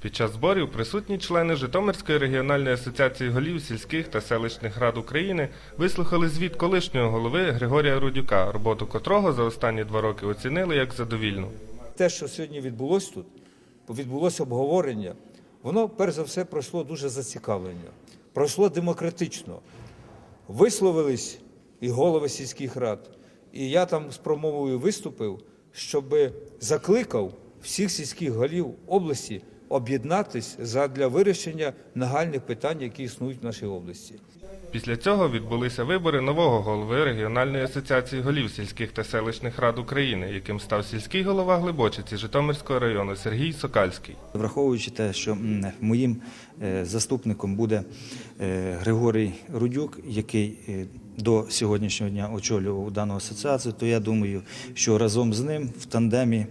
Під час зборів присутні члени Житомирської регіональної асоціації голів сільських та селищних рад України вислухали звіт колишнього голови Григорія Рудюка, роботу котрого за останні два роки оцінили як задовільну. те, що сьогодні відбулося тут, відбулося обговорення, воно перш за все пройшло дуже зацікавлення, пройшло демократично. Висловились і голови сільських рад, і я там з промовою виступив, щоб закликав всіх сільських голів області об'єднатись задля вирішення нагальних питань, які існують в нашій області. Після цього відбулися вибори нового голови регіональної асоціації голів сільських та селищних рад України, яким став сільський голова Глибочиці Житомирського району Сергій Сокальський. Враховуючи те, що моїм е, заступником буде е, Григорій Рудюк, який е, до сьогоднішнього дня очолював дану асоціацію, то я думаю, що разом з ним в тандемі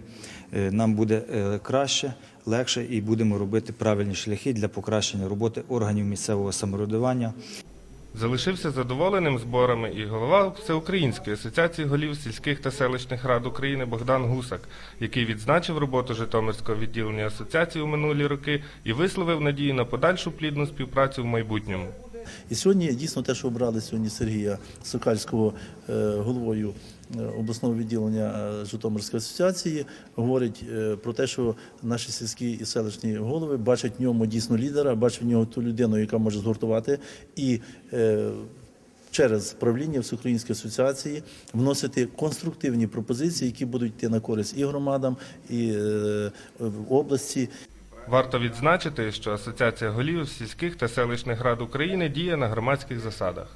нам буде е, краще, легше і будемо робити правильні шляхи для покращення роботи органів місцевого самоврядування. Залишився задоволеним зборами і голова Всеукраїнської асоціації голів сільських та селищних рад України Богдан Гусак, який відзначив роботу Житомирського відділення асоціації у минулі роки і висловив надію на подальшу плідну співпрацю в майбутньому. І сьогодні дійсно те, що обрали сьогодні Сергія Сокальського е, головою е, обласного відділення е, Житомирської асоціації, говорить про те, що наші сільські і селищні голови бачать в ньому дійсно лідера, бачать в нього ту людину, яка може згуртувати і. Через правління Всеукраїнської асоціації вносити конструктивні пропозиції, які будуть йти на користь і громадам, і області, Варто відзначити, що Асоціація голів сільських та селищних рад України діє на громадських засадах.